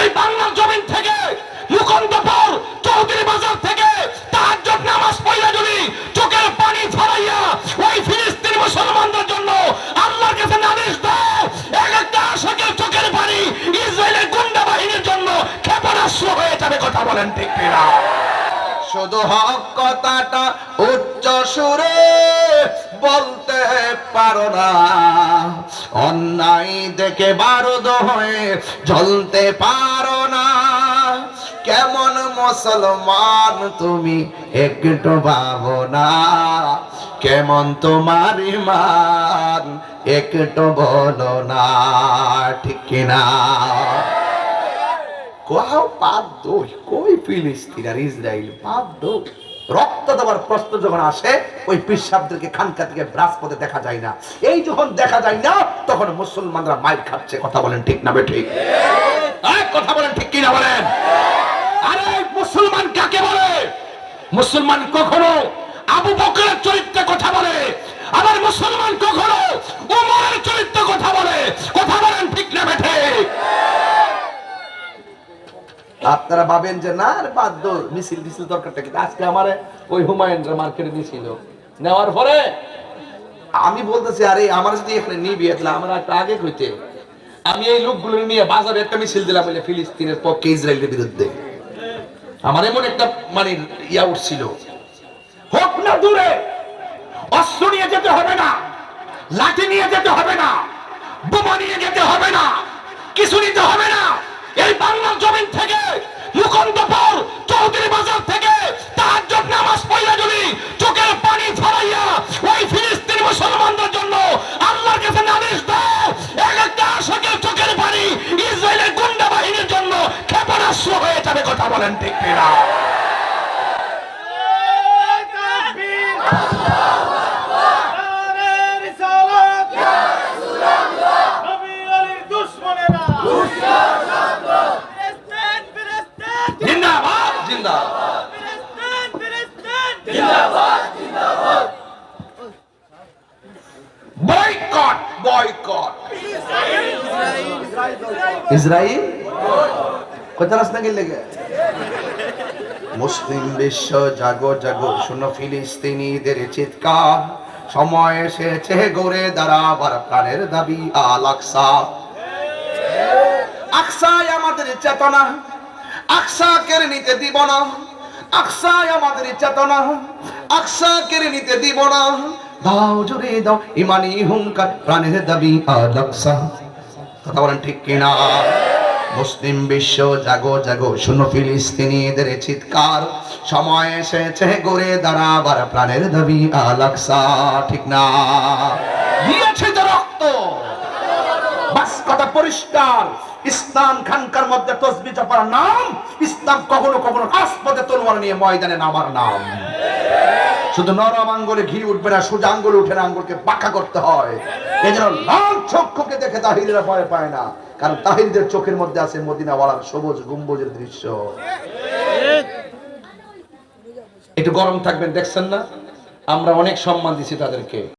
এই বাংলার জমিন থেকে, মুকন্দপুর, চৌধুরী বাজার থেকে তাহাজ্জুদ নামাজ পড়লে যদি চোখের পানি ছড়াইয়া ওই ফিলিস্তিনি মুসলমানদের জন্য আল্লাহর কাছে নালিশ দাও, এক একটা আশাকের চোখের পানি ইসরায়েলের গুন্ডা বাহিনীর জন্য ক্ষেপণাস্ত্র হয়ে যাবে কথা বলেন ঠিক কিনা? শুধু হক কথাটা উচ্চ সুরে বলতে পারো না। অন্যায় দেখে বারুদ হয়ে জ্বলতে পারো না। কেমন মুসলমান তুমি একটু ভাবো না। কেমন তোমার ইমান একটু বলো না, ঠিক কিনা? কোথাও বাধ্য কই ফিলিস্তিন আর ইসরায়েল বাধ্য রক্ত দেওয়ার প্রশ্ন যখন আসে, ওই পিসাবদেরকে খানকা থেকে ব্রাস পথে দেখা যায় না। এই যখন দেখা যায় না, তখন মুসলমানরা মাইর খাচ্ছে। কথা বলেন ঠিক না এই, কথা বলেন ঠিক কিনা বলেন? আরে, মুসলমান কাকে বলে? মুসলমান কখনো আবু বকরের চরিত্রে কথা বলে। আবার মুসলমান কখনো উমরের চরিত্রে কথা বলে কথা বলেন ঠিক না বেঠে আপনারা ভাবেন যে, না, আর বাধ্য মিছিল মিছিল দরকারটা কি? আজকে আমার ওই হুমায়ুনরা মার্কেটে নিছিল নেওয়ার পরে আমি বলতেছি, আরে, আমার যদি এখানে নিবি তাহলে আমরা একটা আগে কইতে। আমি এই লোকগুলো নিয়ে বাজারে একটা মিছিল দিলাম বলে ফিলিস্তিনের পক্ষে ইসরায়েলের বিরুদ্ধে। আমার এমন একটা মানে ইয়া উঠছিল। হোক না দূরে, অস্ত্র নিয়ে যেতে হবে না, লাঠি নিয়ে যেতে হবে না, বোমা নিয়ে যেতে হবে না, কিছু নিতে হবে না। এই বাংলার জমিন এক চোখের পানি ইসরায়েলের গুন্ডা বাহিনীর জন্য ক্ষেপণাস্ত্র হয়ে যাবে কথা বলেন ঠিক জিন্দা বয়কট বয়কট। ইসরায়েল কোথায় রাস্তা গেলে মুসলিম বিশ্ব জাগো জাগো শুনো ফিলিস্তিনিদের চিৎকার। সময় এসেছে গড়ে দাঁড়াবার প্রাণের দাবি আল আকসা। আকসায় আমাদের চেতনা, আকসা কেড়ে নিতে দিব না। আকসায় আমাদের চেতনা, আকসা কেড়ে নিতে দিব না। দাও জুড়ে দাও, ইমানি হুঙ্কার, প্রাণের দাবি আল আকসা কথা বলেন ঠিক কিনা? মুসলিম বিশ্ব, জাগো জাগো শুনো ফিলিস্তিনিদের চিৎকার। সময় এসেছে গড়ে দাঁড়াবার, প্রাণের দাবি আল আকসা ঠিক না? দিয়েছে যে রক্ত। বাস, কথা পরিষ্কার। ইসলাম খানকার মধ্যে তসবি চাপার নাম, ইসলাম কখনো কখনো রাজপথে তলোয়ার নিয়ে ময়দানে নামার নাম। শুধু নরম আঙ্গুলে ঘি উঠবে না সোজা আঙ্গুলে উঠে না, আঙ্গুলকে পাকা করতে হয়। এই জন্য লাল চক্ষুকে দেখে তাহিরেরা ভয় পায় না, কারণ তাহিরদের চোখের মধ্যে আছে মদিনাওয়ালার সবুজ গম্বুজের দৃশ্য। একটু গরম থাকবেন, দেখছেন না? আমরা অনেক সম্মান দিছি তাদেরকে।